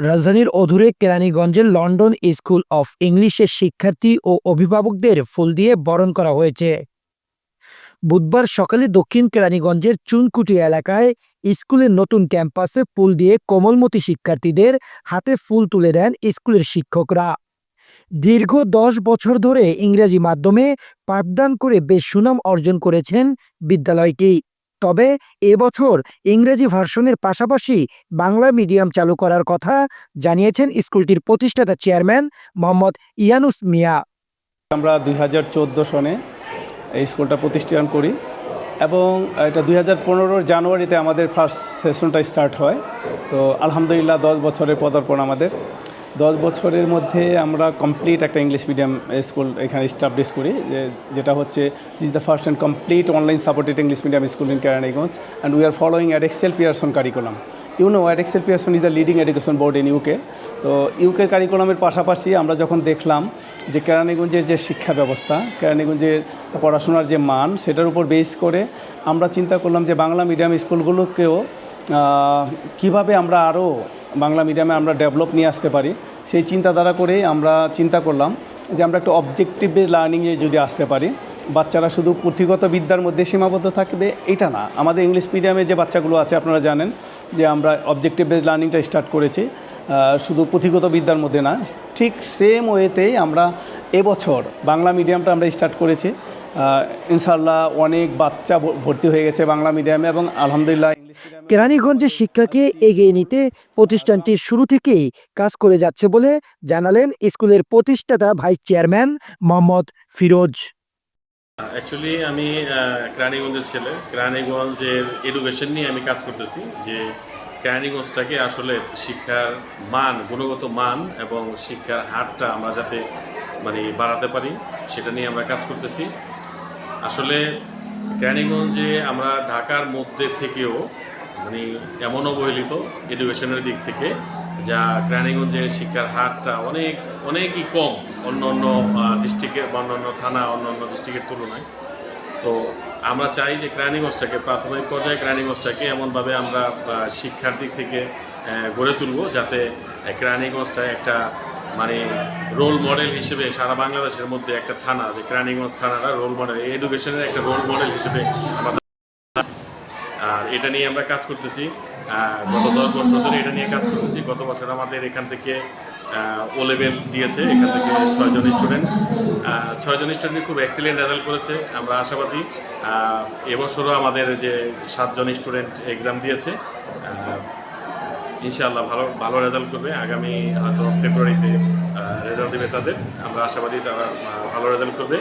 রাজধানীর অধুরে কেরানীগঞ্জের London school of ইংলিশের শিক্ষার্থী ও অভিভাবকদের ফুল দিয়ে বরণ করা হয়েছে। বুধবার সকালে দক্ষিণ কেরানীগঞ্জের চুনকুটি এলাকায় স্কুলের নতুন ক্যাম্পাসে ফুল দিয়ে কোমলমতি শিক্ষার্থীদের হাতে ফুল তুলে দেন স্কুলের শিক্ষকরা। দীর্ঘ দশ বছর ধরে ইংরেজি মাধ্যমে পাঠদান করে বেশ সুনাম অর্জন করেছেন বিদ্যালয়টি। তবে এবছর ইংরেজি ভার্সনের পাশাপাশি বাংলা মিডিয়াম চালু করার কথা জানিয়েছেন স্কুলটির প্রতিষ্ঠাতা চেয়ারম্যান মোহাম্মদ ইয়ানুস মিয়া। আমরা দুই হাজার চোদ্দ সনে এই স্কুলটা প্রতিষ্ঠান করি এবং এটা দুই হাজার জানুয়ারিতে আমাদের ফার্স্ট সেশনটা স্টার্ট হয়। তো আলহামদুলিল্লাহ দশ বছরের পদার্পণ আমাদের। দশ বছরের মধ্যে আমরা কমপ্লিট একটা ইংলিশ মিডিয়াম স্কুল এখানে স্টাবলিশ করি যেটা হচ্ছে is the first and complete online supported English medium school in Keraniganj and we are following Edexcel Pearson curriculum you know Edexcel Pearson is the leading education board in UK তো UK কারিকুলামের পাশাপাশি আমরা যখন দেখলাম যে কেরানীগঞ্জের যে শিক্ষা ব্যবস্থা কেরানীগঞ্জের পড়াশোনার যে মান, সেটার উপর বেস করে আমরা চিন্তা করলাম যে বাংলা মিডিয়াম স্কুলগুলোকেও কীভাবে আমরা আরও বাংলা মিডিয়ামে আমরা ডেভেলপ নিয়ে আসতে পারি। সেই চিন্তাধারা করেই আমরা চিন্তা করলাম যে আমরা একটা অবজেক্টিভ বেস লার্নিংয়ে যদি আসতে পারি, বাচ্চারা শুধু পুঁথিগত বিদ্যার মধ্যে সীমাবদ্ধ থাকবে, এটা না। আমাদের ইংলিশ মিডিয়ামে যে বাচ্চাগুলো আছে, আপনারা জানেন যে আমরা অবজেক্টিভ বেস লার্নিংটা স্টার্ট করেছি শুধু পুঁথিগত বিদ্যার মধ্যে না, ঠিক সেম ওয়েতেই আমরা এবছর বাংলা মিডিয়ামটা আমরা স্টার্ট করেছি। ইনশাল্লাহ অনেক বাচ্চা ভর্তি হয়ে গেছে বাংলা মিডিয়ামে এবং আলহামদুলিল্লাহ ইংলিশ কেরানীগঞ্জের শিক্ষাকে এগিয়ে নিতে প্রতিষ্ঠানটি শুরু থেকেই কাজ করে যাচ্ছে বলে জানালেন স্কুলের প্রতিষ্ঠাতা vice chairman Mohammad Firoz. Actually আমি কেরানীগঞ্জের ছেলে। কেরানীগঞ্জের এডুকেশন নিয়ে আমি কাজ করতেছি যে কেরানীগঞ্জটাকে আসলে শিক্ষার মান গুণগত মান এবং শিক্ষার হারটা আমরা যাতে মানে বাড়াতে পারি সেটা নিয়ে আমরা কাজ করতেছি। আসলে কেরানীগঞ্জে আমরা ঢাকার মধ্যে থেকেও মানে এমন অবহেলিত এডুকেশনের দিক থেকে যা কেরানীগঞ্জের শিক্ষার হারটা অনেক অনেকই কম অন্য অন্য ডিস্ট্রিক্টের বা অন্য থানা অন্য অন্য ডিস্ট্রিক্টের তুলনায়। তো আমরা চাই যে কেরানীগঞ্জটাকে প্রাথমিক পর্যায়ে কেরানীগঞ্জটাকে এমনভাবে আমরা শিক্ষার দিক থেকে গড়ে তুলব যাতে আহ, একটা মানে রোল মডেল হিসেবে সারা বাংলাদেশের মধ্যে একটা থানা, যে কেরানীগঞ্জ থানাটা রোল মডেল এডুকেশনের একটা রোল মডেল হিসেবে আমরা আর এটা নিয়ে আমরা কাজ করতেছি। গত দশ বছর ধরে এটা নিয়ে কাজ করতেছি। গত বছর আমাদের এখান থেকে ও লেভেল দিয়েছে, এখান থেকে ছয়জন স্টুডেন্ট ছয়জন স্টুডেন্ট খুব এক্সিলেন্ট রেজাল্ট করেছে, আমরা আশাবাদী। এবছরও আমাদের যে সাতজন স্টুডেন্ট এক্সাম দিয়েছে ইনশাআল্লাহ ভালো ভালো রেজাল্ট করবে। আগামী হয়তো ফেব্রুয়ারিতে রেজাল্ট দেবে তাদের। আমরা আশাবাদী তারা ভালো রেজাল্ট করবে।